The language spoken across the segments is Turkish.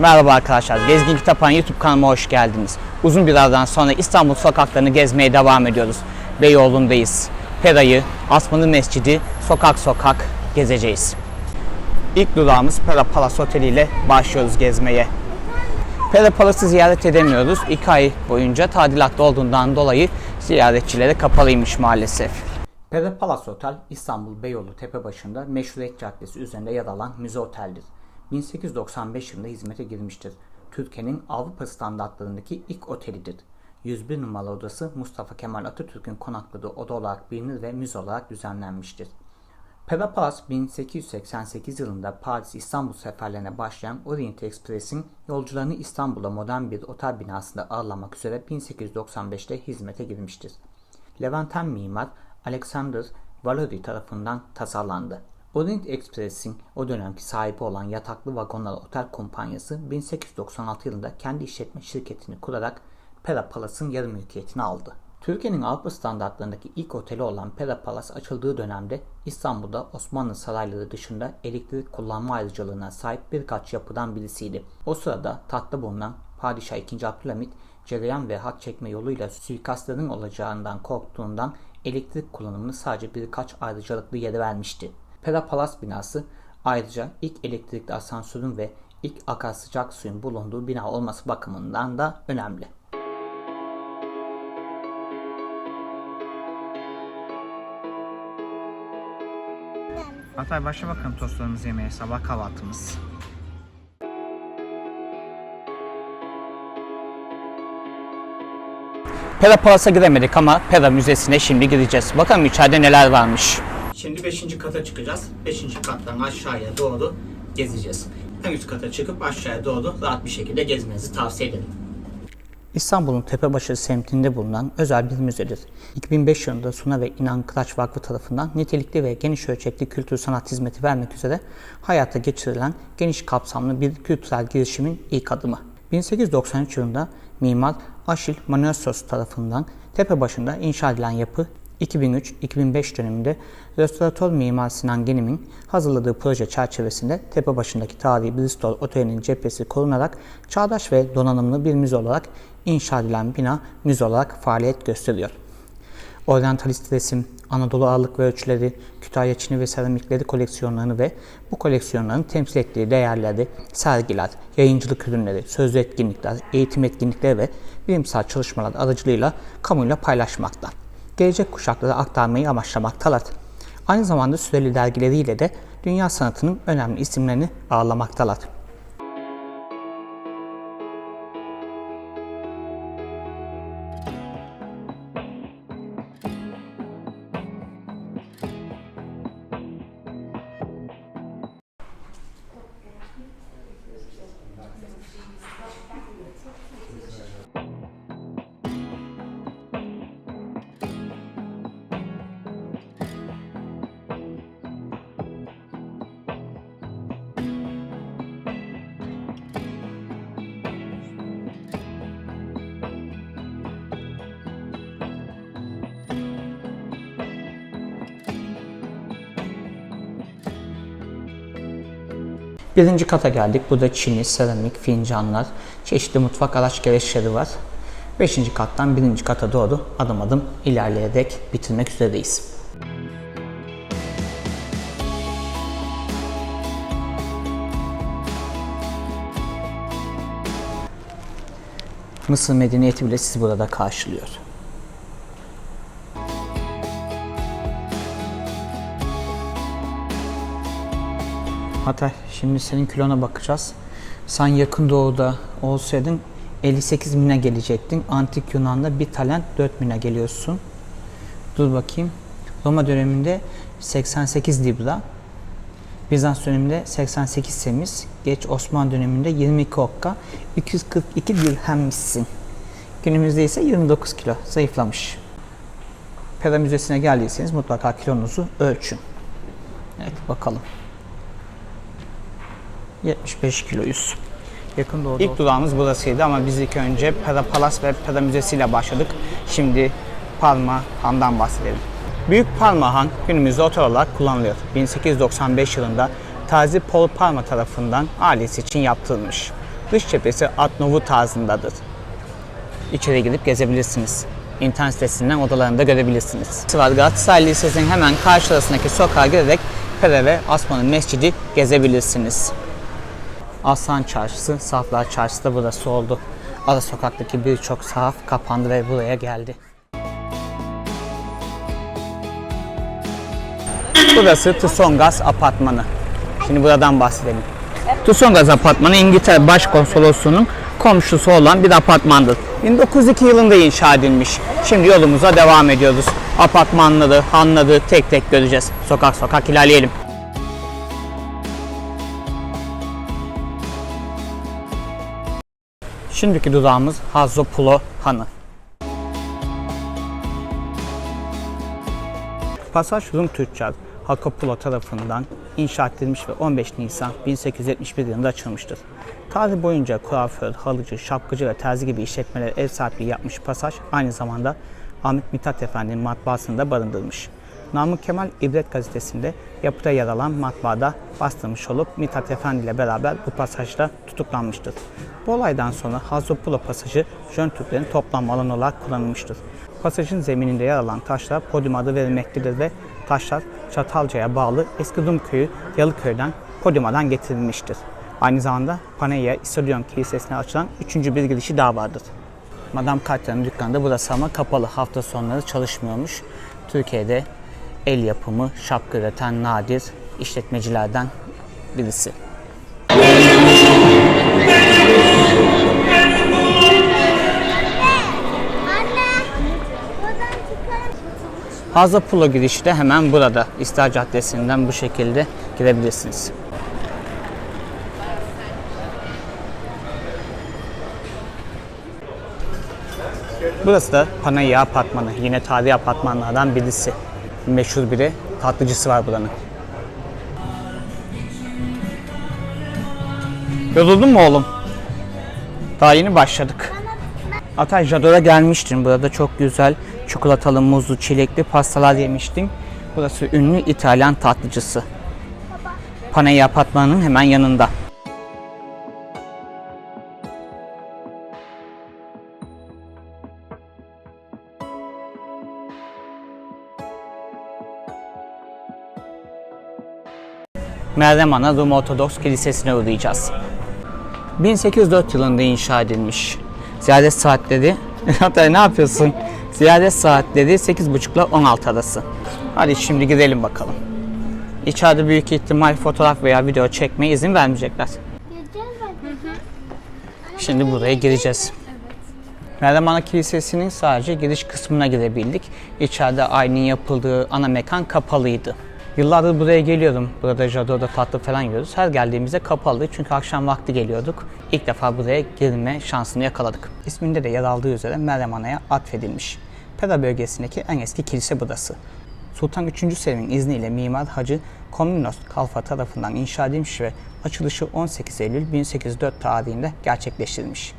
Merhaba arkadaşlar, Gezgin Kitaphan YouTube kanalıma hoş geldiniz. Uzun bir aradan sonra İstanbul sokaklarını gezmeye devam ediyoruz. Beyoğlu'ndayız. Pera'yı, Asmalı Mescidi sokak sokak gezeceğiz. İlk durağımız Pera Palace Oteli ile başlıyoruz gezmeye. Pera Palace'ı ziyaret edemiyoruz. İki ay boyunca tadilatta olduğundan dolayı ziyaretçilere kapalıymış maalesef. Pera Palace Otel İstanbul Beyoğlu Tepebaşı'nda Meşruiyet Caddesi üzerinde yer alan müze oteldir. 1895 yılında hizmete girmiştir. Türkiye'nin Avrupa standartlarındaki ilk otelidir. 101 numaralı odası Mustafa Kemal Atatürk'ün konakladığı oda olarak bilinir ve müze olarak düzenlenmiştir. Pera Palace 1888 yılında Paris-İstanbul seferlerine başlayan Orient Express'in yolcularını İstanbul'da modern bir otel binasında ağırlamak üzere 1895'te hizmete girmiştir. Levanten mimar Alexander Valery tarafından tasarlandı. Orient Express'in o dönemki sahibi olan yataklı vagonlar otel kumpanyası 1896 yılında kendi işletme şirketini kurarak Pera Palace'ın yarı mülkiyetini aldı. Türkiye'nin Avrupa standartlarındaki ilk oteli olan Pera Palace açıldığı dönemde İstanbul'da Osmanlı sarayları dışında elektrik kullanma ayrıcalığına sahip birkaç yapıdan birisiydi. O sırada tahtta bulunan Padişah II. Abdülhamit cereyan ve hat çekme yoluyla suikastların olacağından korktuğundan elektrik kullanımını sadece birkaç ayrıcalıklı yere vermişti. Pera Palace binası ayrıca ilk elektrikli asansörün ve ilk akar sıcak suyun bulunduğu bina olması bakımından da önemli. Hatay başla bakalım tostlarımızı yemeye sabah kahvaltımız. Pera Palace'a giremedik ama Pera Müzesi'ne şimdi gideceğiz. Bakalım içeride neler varmış. Şimdi 5. kata çıkacağız. 5. kattan aşağıya doğru gezeceğiz. Hem üst kata çıkıp aşağıya doğru rahat bir şekilde gezmenizi tavsiye ederim. İstanbul'un Tepebaşı semtinde bulunan özel bir müzedir. 2005 yılında Suna ve İnan Kıraç Vakfı tarafından nitelikli ve geniş ölçekli kültür sanat hizmeti vermek üzere hayata geçirilen geniş kapsamlı bir kültürel girişimin ilk adımı. 1893 yılında mimar Aşil Manösos tarafından Tepebaşı'nda inşa edilen yapı 2003-2005 döneminde restoratör mimar Sinan Genim'in hazırladığı proje çerçevesinde Tepebaşı'ndaki tarihi Bristol Oteli'nin cephesi korunarak çağdaş ve donanımlı bir müze olarak inşa edilen bina müze olarak faaliyet gösteriyor. Oryantalist resim, Anadolu ağırlık ve ölçüleri, Kütahya Çini ve seramikleri koleksiyonlarını ve bu koleksiyonların temsil ettiği değerleri, sergiler, yayıncılık ürünleri, sözlü etkinlikler, eğitim etkinlikleri ve bilimsel çalışmalar aracılığıyla kamuyla paylaşmakta. Gelecek kuşaklara aktarmayı amaçlamaktalar. Aynı zamanda süreli dergileriyle de dünya sanatının önemli isimlerini ağırlamaktalar. Birinci kata geldik. Burada çini, seramik, fincanlar, çeşitli mutfak araç gereçleri var. Beşinci kattan birinci kata doğru adım adım ilerleyerek bitirmek üzereyiz. Mısır medeniyeti bile sizi burada karşılıyor. Hatay, şimdi senin kilona bakacağız. Sen yakın doğuda olsaydın 58 bine gelecektin. Antik Yunan'da bir talent 4 bine geliyorsun. Dur bakayım. Roma döneminde 88 libra. Bizans döneminde 88 semiz. Geç Osmanlı döneminde 22 okka. 242 dirhemmişsin. Günümüzde ise 29 kilo. Zayıflamış. Pera Müzesi'ne geldiyseniz mutlaka kilonuzu ölçün. Evet bakalım. 75 kiloyuz. Yakın doğuda İlk durağımız burasıydı ama biz ilk önce Pera Palas ve Pera Müzesi ile başladık. Şimdi Parma Han'dan bahsedelim. Büyük Parma Han günümüzde otel olarak kullanılıyor. 1895 yılında Tazi Paul Parma tarafından ailesi için yaptırılmış. Dış cephesi Art Nouveau tarzındadır. İçeri gidip gezebilirsiniz. İnternet sitesinden odalarını da görebilirsiniz. Var Galatasaray Lisesi'nin hemen karşısındaki sokağa girerek Pere ve Asman'ın mescidi gezebilirsiniz. Aslan Çarşısı, Saflar Çarşısı da burası oldu. Ara sokaktaki birçok sahaf kapandı ve buraya geldi. Burası Tusongas Apartmanı. Şimdi buradan bahsedelim. Tusongas Apartmanı İngiltere Başkonsolosluğu'nun komşusu olan bir apartmandır. 1902 yılında inşa edilmiş. Şimdi yolumuza devam ediyoruz. Apartmanları, hanları tek tek göreceğiz. Sokak sokak ilerleyelim. Şimdiki durağımız Hazzopulo Hanı. Pasaj Rum Tüccar Hakopulo tarafından inşa edilmiş ve 15 Nisan 1871 yılında açılmıştır. Tarih boyunca kuaför, halıcı, şapkacı ve terzi gibi işletmeler ev sahipliği yapmış pasaj aynı zamanda Ahmet Mithat Efendi'nin matbaasını da barındırmış. Namık Kemal İbret gazetesinde yapıda yer alan matbaada bastırmış olup Mithat Efendi ile beraber bu pasajda tutuklanmıştır. Bu olaydan sonra Hazzopulo pasajı Jön Türklerin toplanma alanı olarak kullanılmıştır. Pasajın zemininde yer alan taşlar podyum adı verilmektedir ve taşlar Çatalca'ya bağlı Eski Rum Köyü Yalıköy'den podyumadan getirilmiştir. Aynı zamanda Paneya İstodion Kilisesi'ne açılan üçüncü bir girişi daha vardır. Madame Katya'nın dükkanı da burası ama kapalı. Hafta sonları çalışmıyormuş. Türkiye'de el yapımı şapka üreten nadir işletmecilerden birisi. Hazza Pulo girişi de hemen burada. İstar Caddesi'nden bu şekilde girebilirsiniz. Burası da Panayya Apartmanı. Yine tarihi apartmanlardan birisi. Meşhur biri. Tatlıcısı var buranın. Yoruldun mu oğlum? Daha yeni başladık. Atay Jador'a gelmiştin. Burada çok güzel çikolatalı, muzlu, çilekli pastalar yemiştim. Burası ünlü İtalyan tatlıcısı. Panayya Apartmanı'nın hemen yanında. Meryem Ana Rum Ortodoks Kilisesi'ne uğrayacağız. 1804 yılında inşa edilmiş. Ziyaret saatleri, hatta ne yapıyorsun? Ziyaret saatleri 8.30 ile 16 arası. Hadi şimdi gidelim bakalım. İçeride büyük ihtimal fotoğraf veya video çekmeye izin vermeyecekler. Şimdi buraya gireceğiz. Meryem Ana Kilisesi'nin sadece giriş kısmına girebildik. İçeride ayinin yapıldığı ana mekan kapalıydı. Yıllardır buraya geliyorum. Burada Jador'da tatlı falan yiyoruz. Her geldiğimizde kapalıydı çünkü akşam vakti geliyorduk. İlk defa buraya girme şansını yakaladık. İsminde de yer aldığı üzere Meryem Ana'ya atfedilmiş. Pera bölgesindeki en eski kilise burası. Sultan 3. Selim'in izniyle Mimar Hacı Komnenos Kalfa tarafından inşa edilmiş ve açılışı 18 Eylül 1804 tarihinde gerçekleştirilmiş.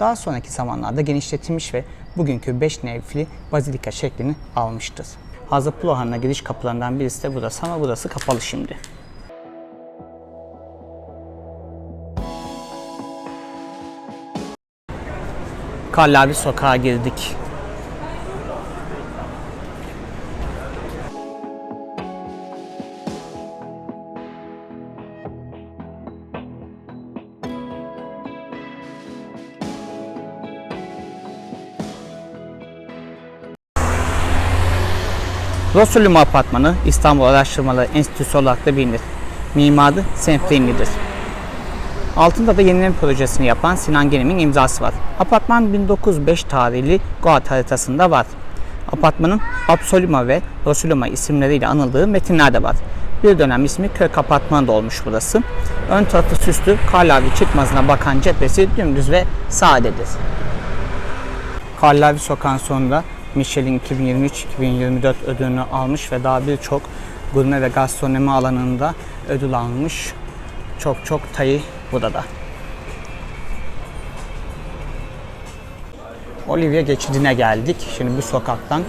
Daha sonraki zamanlarda genişletilmiş ve bugünkü 5 nevfli bazilika şeklini almıştır. Hazır Hanı'na giriş kapılarından birisi de burası ama burası kapalı şimdi. Kallavi sokağa girdik. Rosulum Apartmanı İstanbul Araştırmaları Enstitüsü olarak da bilinir. Mimarı Senfrini'dir. Altında da yenileme projesini yapan Sinan Genim'in imzası var. Apartman 1905 tarihli Goat haritasında var. Apartmanın Absoluma ve Rosuluma isimleriyle anıldığı metinler de var. Bir dönem ismi Kök Apartmanı da olmuş burası. Ön tarafı süslü, Karlavi çıkmazına bakan cephesi dümdüz ve sadedir. Karlavi Sokağı'nın sonunda Michelin 2023-2024 ödülünü almış ve daha birçok gurme ve gastronomi alanında ödül almış. Çok çok tayı burada. Olivia geçidine geldik. Şimdi bu sokaktan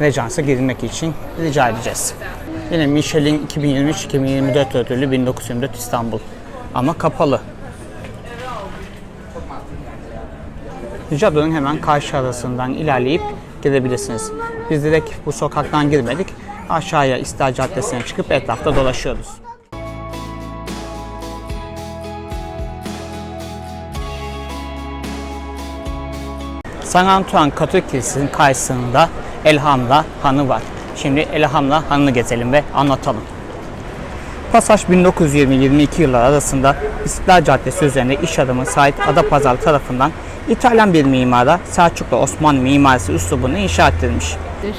Rejans'a girmek için rica edeceğiz. Yine Michelin 2023-2024 ödülü 1924 İstanbul. Ama kapalı. Jadon'un hemen karşı arasından ilerleyip gidebilirsiniz. Biz direkt bu sokaktan girmedik. Aşağıya İstiklal Caddesi'ne çıkıp etrafta dolaşıyoruz. San Antoine Katolik Kilisesi'nin karşısında Elhamra Hanı var. Şimdi Elhamra Hanı'nı gezelim ve anlatalım. Pasaj 1920-22 yılları arasında İstiklal Caddesi üzerinde iş adamı Sait Adapazarı tarafından İtalyan bir mimara Selçuklu Osmanlı mimarisi üslubunu inşa ettirilmiş.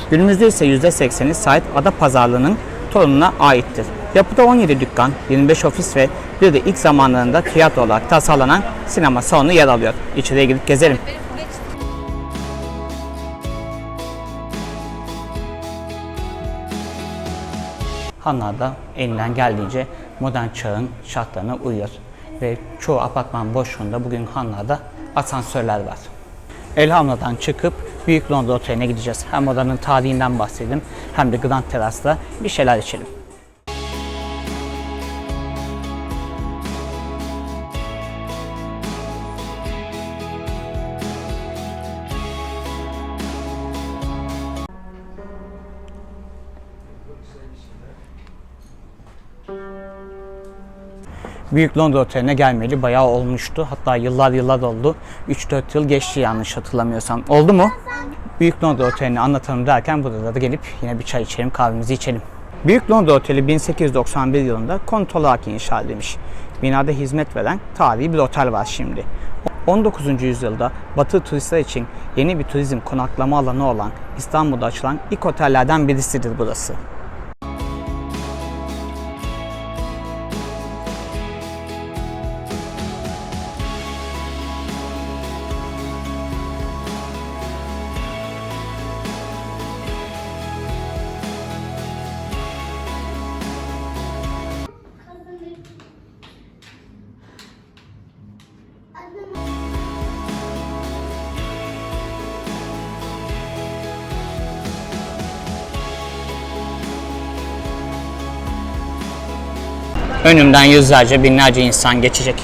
Günümüzde ise %80'i Sait Adapazarlı'nın torununa aittir. Yapıda 17 dükkan, 25 ofis ve bir de ilk zamanlarında tiyatro olarak tasarlanan sinema salonu yer alıyor. İçeriye gidip gezelim. Hanlar da elinden geldiğince modern çağın şartlarına uyuyor. Ve çoğu apartman boşluğunda bugün Hanlar'da asansörler var. Elhamra'dan çıkıp Büyük Londra Oteli'ne gideceğiz. Hem odanın tarihinden bahsedelim hem de Grand Teras'ta bir şeyler içelim. Büyük Londra Oteli'ne gelmeli bayağı olmuştu. Hatta yıllar yıllar oldu. 3-4 yıl geçti yanlış hatırlamıyorsam. Oldu mu? Büyük Londra Oteli'ni anlatalım derken burada da gelip yine bir çay içelim, kahvemizi içelim. Büyük Londra Oteli 1891 yılında konut olarak inşa edilmiş. Binada hizmet veren tarihi bir otel var şimdi. 19. yüzyılda Batı turistler için yeni bir turizm konaklama alanı olan İstanbul'da açılan ilk otellerden birisidir burası. Önümden yüzlerce, binlerce insan geçecek.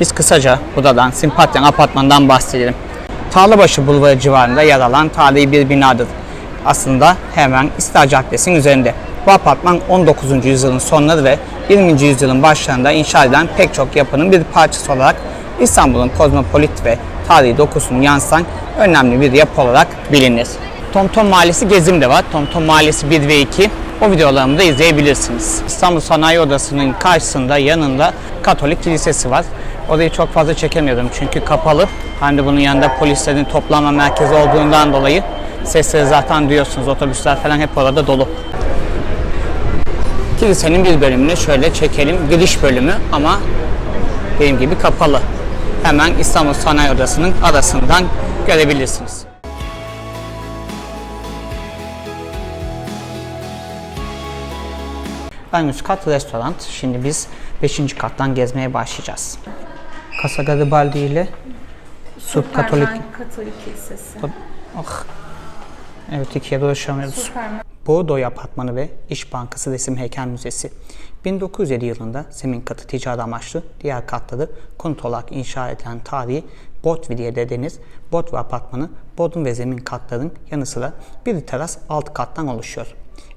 Biz kısaca Buda'dan, Simpatyan apartmandan bahsedelim. Tağlabaşı Bulvarı civarında yer alan tarihi bir binadır. Aslında hemen İstiklal Caddesi'nin üzerinde. Bu apartman 19. yüzyılın sonları ve 20. yüzyılın başlarında inşa edilen pek çok yapının bir parçası olarak İstanbul'un kozmopolit ve tarihi dokusunu yansıtan önemli bir yapı olarak bilinir. Tomtom Mahallesi gezim de var. Tomtom Mahallesi 1 ve 2. O videolarımı da izleyebilirsiniz. İstanbul Sanayi Odası'nın karşısında yanında Katolik Kilisesi var. Orayı çok fazla çekemiyorum çünkü kapalı. Hem de bunun yanında polislerin toplanma merkezi olduğundan dolayı sesleri zaten duyuyorsunuz. Otobüsler falan hep orada dolu. Kilisenin bir bölümünü şöyle çekelim. Giriş bölümü ama dediğim gibi kapalı. Hemen İstanbul Sanayi Odası'nın arasından görebilirsiniz. En üst kat restoran. Şimdi biz 5. kattan gezmeye başlayacağız. Casa Garibaldi ile Surp Katolik... Katolik Kilisesi. Ah. Evet ikiye dolaşamıyoruz. Superman. Bordoy Apartmanı ve İş Bankası Resim Heykel Müzesi. 1907 yılında zemin katı ticari amaçlı, diğer katları konut olarak inşa edilen tarihi Botvi diye dediğiniz Botvi Apartmanı, bodrum ve zemin katların yanı sıra bir teras alt kattan oluşuyor.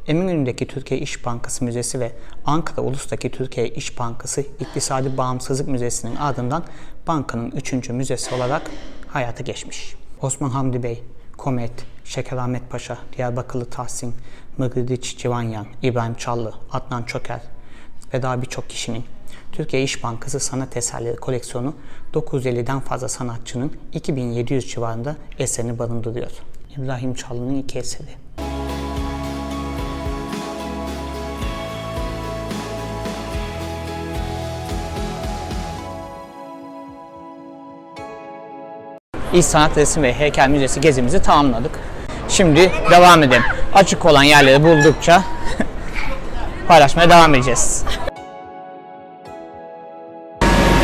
Eminönü'ndeki Türkiye İş Bankası Müzesi ve Ankara Ulus'taki Türkiye İş Bankası İktisadi Bağımsızlık Müzesi'nin ardından bankanın üçüncü müzesi olarak hayata geçmiş. Osman Hamdi Bey, Komet, Şekerahmet Paşa, Diyarbakırlı Tahsin, Mıgridiç Civanyan, İbrahim Çallı, Adnan Çöker ve daha birçok kişinin Türkiye İş Bankası Sanat Eserleri koleksiyonu 950'den fazla sanatçının 2700 civarında eserini barındırıyor. İbrahim Çallı'nın iki eseri. İş Sanat Resim ve Heykel Müzesi gezimizi tamamladık. Şimdi devam edelim. Açık olan yerleri buldukça paylaşmaya devam edeceğiz.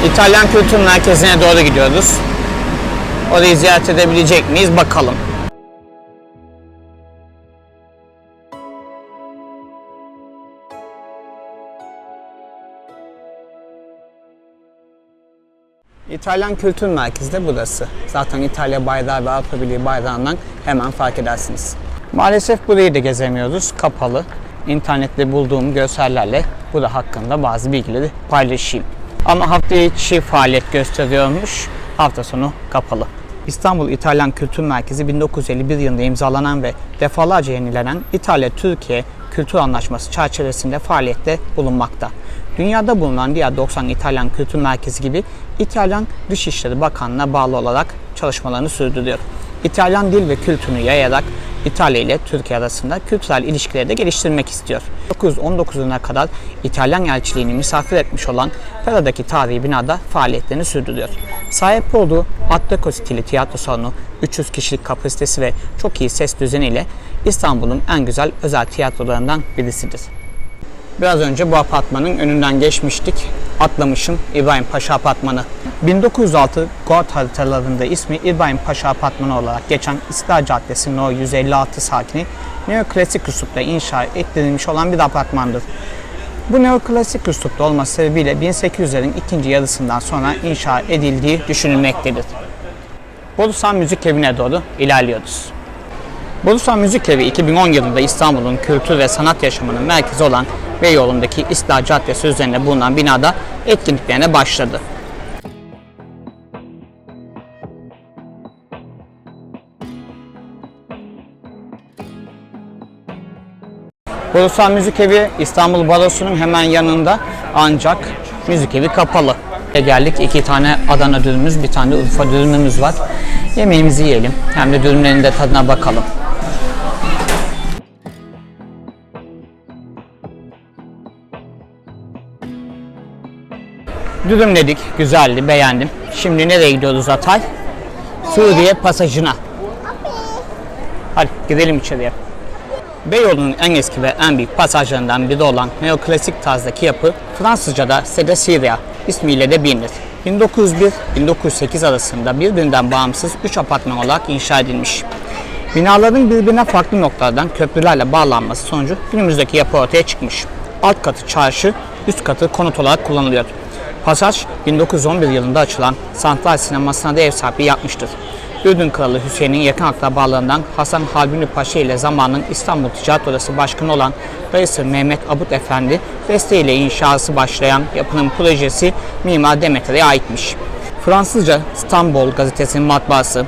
İtalyan Kültür Merkezi'ne doğru gidiyoruz. Orayı ziyaret edebilecek miyiz bakalım. İtalyan Kültür Merkezi de burası. Zaten İtalya bayrağı ve Avrupa Birliği bayrağından hemen fark edersiniz. Maalesef burayı da gezemiyoruz. Kapalı. İnternette bulduğum görsellerle bu da hakkında bazı bilgileri paylaşayım. Ama hafta içi faaliyet gösteriyormuş. Hafta sonu kapalı. İstanbul İtalyan Kültür Merkezi 1951 yılında imzalanan ve defalarca yenilenen İtalya-Türkiye Kültür Anlaşması çerçevesinde faaliyette bulunmakta. Dünyada bulunan diğer 90 İtalyan Kültür Merkezi gibi İtalyan Dışişleri Bakanlığı'na bağlı olarak çalışmalarını sürdürüyor. İtalyan dil ve kültürünü yayarak İtalya ile Türkiye arasında kültürel ilişkileri de geliştirmek istiyor. 1919'una kadar İtalyan elçiliğini misafir etmiş olan Pera'daki tarihi binada faaliyetlerini sürdürüyor. Sahip olduğu Art Deco stili tiyatro salonu, 300 kişilik kapasitesi ve çok iyi ses düzeniyle İstanbul'un en güzel özel tiyatrolarından birisidir. Biraz önce bu apartmanın önünden geçmiştik. Atlamışım İbrahim Paşa Apartmanı. 1906 Goat haritalarında ismi İbrahim Paşa Apartmanı olarak geçen İstiklal Caddesi'nin o 156 sakini neoklasik üslupta inşa ettirilmiş olan bir apartmandır. Bu neoklasik üslupta olması sebebiyle 1800'lerin ikinci yarısından sonra inşa edildiği düşünülmektedir. Borusan Müzik Evi'ne doğru ilerliyoruz. Borusan Müzik Evi 2010 yılında İstanbul'un kültür ve sanat yaşamının merkezi olan Beyoğlu'ndaki İstiklal Caddesi üzerinde bulunan binada etkinliklerine başladı. Borusan Müzik Evi İstanbul Barosu'nun hemen yanında ancak müzik evi kapalı. E geldik iki tane Adana dürümümüz, bir tane Urfa dürümümüz var. Yemeğimizi yiyelim. Hem de dürümlerin de tadına bakalım. Dürümledik, güzeldi, beğendim. Şimdi nereye gidiyoruz Atay? Suriye pasajına. Hadi gidelim içeriye. Beyoğlu'nun en eski ve en büyük pasajlarından biri olan neoklasik tarzdaki yapı Fransızca'da Sede Syria ismiyle de bilinir. 1901-1908 arasında birbirinden bağımsız 3 apartman olarak inşa edilmiş. Binaların birbirine farklı noktalardan köprülerle bağlanması sonucu günümüzdeki yapı ortaya çıkmış. Alt katı çarşı, üst katı konut olarak kullanılıyor. Pasaj 1911 yılında açılan Santral Sineması'na da ev sahipliği yapmıştır. Ürdün Kralı Hüseyin'in yakın akrabalarından Hasan Halbuni Paşa ile zamanın İstanbul Ticaret Odası Başkanı olan dayısı Mehmet Abut Efendi desteğiyle inşası başlayan yapının projesi Mimar Demeter'e aitmiş. Fransızca İstanbul gazetesinin matbaası,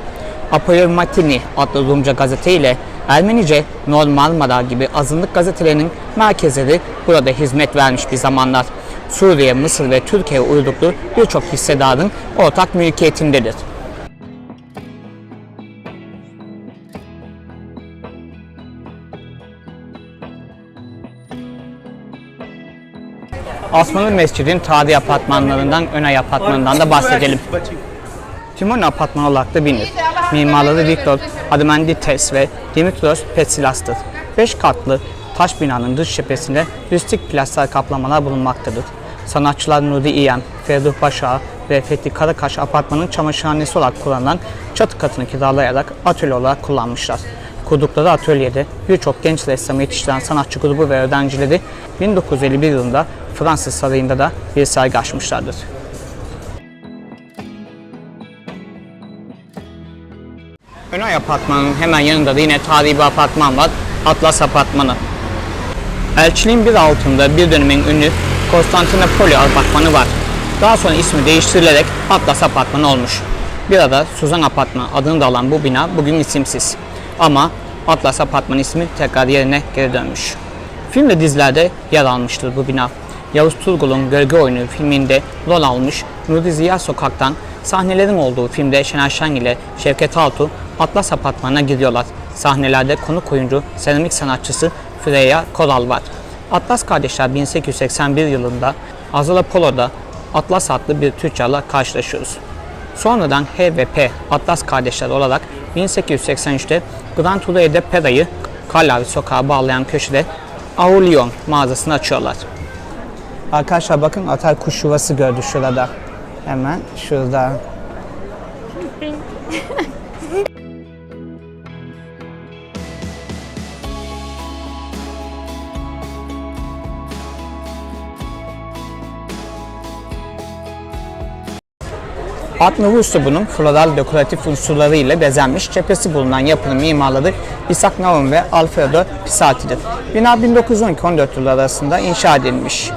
Apollon Matini adlı Rumca gazete ile Ermenice Normal Mara gibi azınlık gazetelerinin merkezleri burada hizmet vermiş bir zamanlar. Suriye, Mısır ve Türkiye uyruklu birçok hissedarın ortak mülkiyetindedir. Osmanlı Mescid'in tarihi apartmanlarından Önay Apartmanı'ndan da bahsedelim. Timon Apartmanı olarak da bilinir. Mimarları Viktor Adamanides ve Dimitros Petsilas'tır. 5 katlı taş binanın dış cephesinde rüstik plastik kaplamalar bulunmaktadır. Sanatçılar Nuri İyem, Ferduh Paşa ve Fethi Karakaş apartmanın çamaşırhanesi olarak kullanılan çatı katını kiralayarak atölye olarak kullanmışlar. Kurdukları atölyede birçok genç ressamı yetiştiren sanatçı grubu ve öğrencileri 1951 yılında Fransız Sarayı'nda da bir sergi açmışlardır. Önay Apartmanı'nın hemen yanında da yine tarihi bir apartman var. Atlas Apartmanı. Elçiliğin bir altında bir dönemin ünlü Konstantinopoli Apartmanı var. Daha sonra ismi değiştirilerek Atlas Apartmanı olmuş. Bir ara Suzan Apartmanı adını da alan bu bina bugün isimsiz. Ama Atlas Apartmanı ismi tekrar yerine geri dönmüş. Film ve dizilerde yer almıştır bu bina. Yavuz Turgul'un Gölge Oyunu filminde rol almış Nuri Ziya Sokak'tan sahnelerin olduğu filmde Şener Şen ile Şevket Altuğ Atlas Apartmanı'na gidiyorlar. Sahnelerde konuk oyuncu, seramik sanatçısı Freya Koral var. Atlas kardeşler 1881 yılında Azalapolo'da Atlas adlı bir tüccarla karşılaşıyoruz. Sonradan H ve P Atlas kardeşler olarak 1883'te Grand Touré de Pera'yı Kallavi sokağa bağlayan köşede Aulion mağazasını açıyorlar. Arkadaşlar bakın Atay kuş yuvası gördü şurada. Hemen şurada. Alt nüvü üslubunun floral dekoratif unsurları ile bezenmiş cephesi bulunan yapının mimarları Isaac Nahum ve Alfredo Pisati'dir. Bina 1912-14 yılları arasında inşa edilmiş.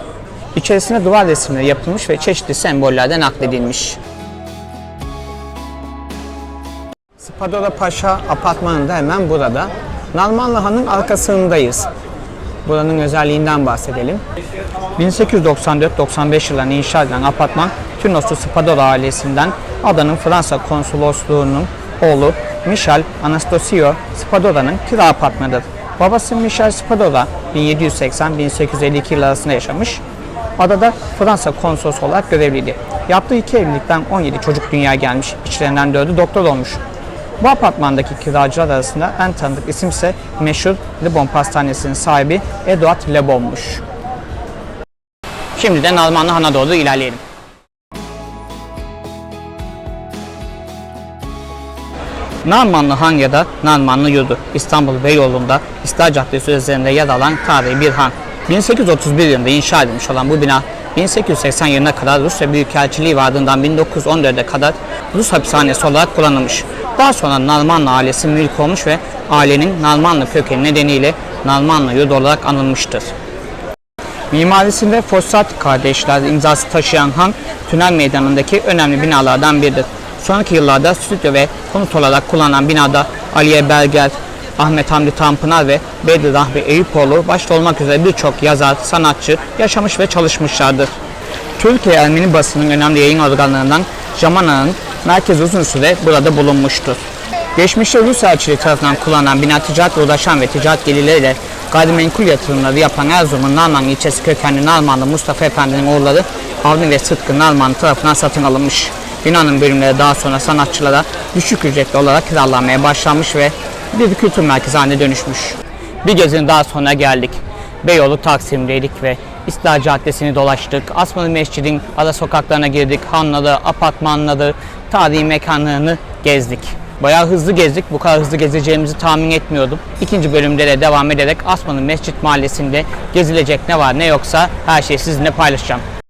İçerisine duvar resimleri yapılmış ve çeşitli sembollerden nakledilmiş. Spadora Paşa apartmanında hemen burada. Nalmanlı Han'ın arkasındayız. Buranın özelliğinden bahsedelim. 1894-95 yıllarında inşa edilen apartman Türnoslu Spadora ailesinden adanın Fransa konsolosluğunun oğlu Michel Anastasio Spadora'nın kira apartmanıdır. Babası Michel Spadora 1780-1852 yıl arasında yaşamış. Adada Fransa konsolosu olarak görevliydi. Yaptığı iki evlilikten 17 çocuk dünyaya gelmiş. İçlerinden 4'ü doktor olmuş. Bu apartmandaki kiracılar arasında en tanıdık isim ise meşhur Le Bon Pastanesi'nin sahibi Edouard Le Bon'muş. Şimdi de Nalmanlı Han'a doğru ilerleyelim. Narmanlı Han ya da Narmanlı Yurdu İstanbul Beyoğlu'nda İstiklal Caddesi üzerinde yer alan tarihi bir han. 1831 yılında inşa edilmiş olan bu bina 1880 yılına kadar Rusya Büyükelçiliği ve ardından 1914'e kadar Rus hapishanesi olarak kullanılmış. Daha sonra Narmanlı ailesi mülk olmuş ve ailenin Narmanlı kökeni nedeniyle Narmanlı Yurdu olarak anılmıştır. Mimarisinde Fossat kardeşler imzası taşıyan han, tünel meydanındaki önemli binalardan biridir. Sonraki yıllarda stüdyo ve konut olarak kullanılan binada Aliye Berger, Ahmet Hamdi Tanpınar ve Bedri Rahmi Eyüpoğlu başta olmak üzere birçok yazar, sanatçı yaşamış ve çalışmışlardır. Türkiye Ermeni basının önemli yayın organlarından Jamana'nın merkez uzun süre burada bulunmuştur. Geçmişte Rus elçiliği tarafından kullanılan bina ticaretle uğraşan ve ticaret gelirleriyle gayrimenkul yatırımları yapan Erzurum'un Narman ilçesi kökenli Narmanlı Mustafa Efendi'nin oğulları Avni ve Sıtkı Narman tarafından satın alınmış. Binanın bölümleri daha sonra sanatçılara düşük ücretli olarak kiralanmaya başlanmış ve bir kültür merkezi haline dönüşmüş. Bir gezinin daha sonuna geldik. Beyoğlu Taksim'deydik ve İstiklal Caddesi'ni dolaştık. Asmalı Mescid'in ara sokaklarına girdik. Hanları, apartmanları, tarihi mekanlarını gezdik. Bayağı hızlı gezdik. Bu kadar hızlı gezeceğimizi tahmin etmiyordum. İkinci bölümde de devam ederek Asmalı Mescid Mahallesi'nde gezilecek ne var ne yoksa her şeyi sizinle paylaşacağım.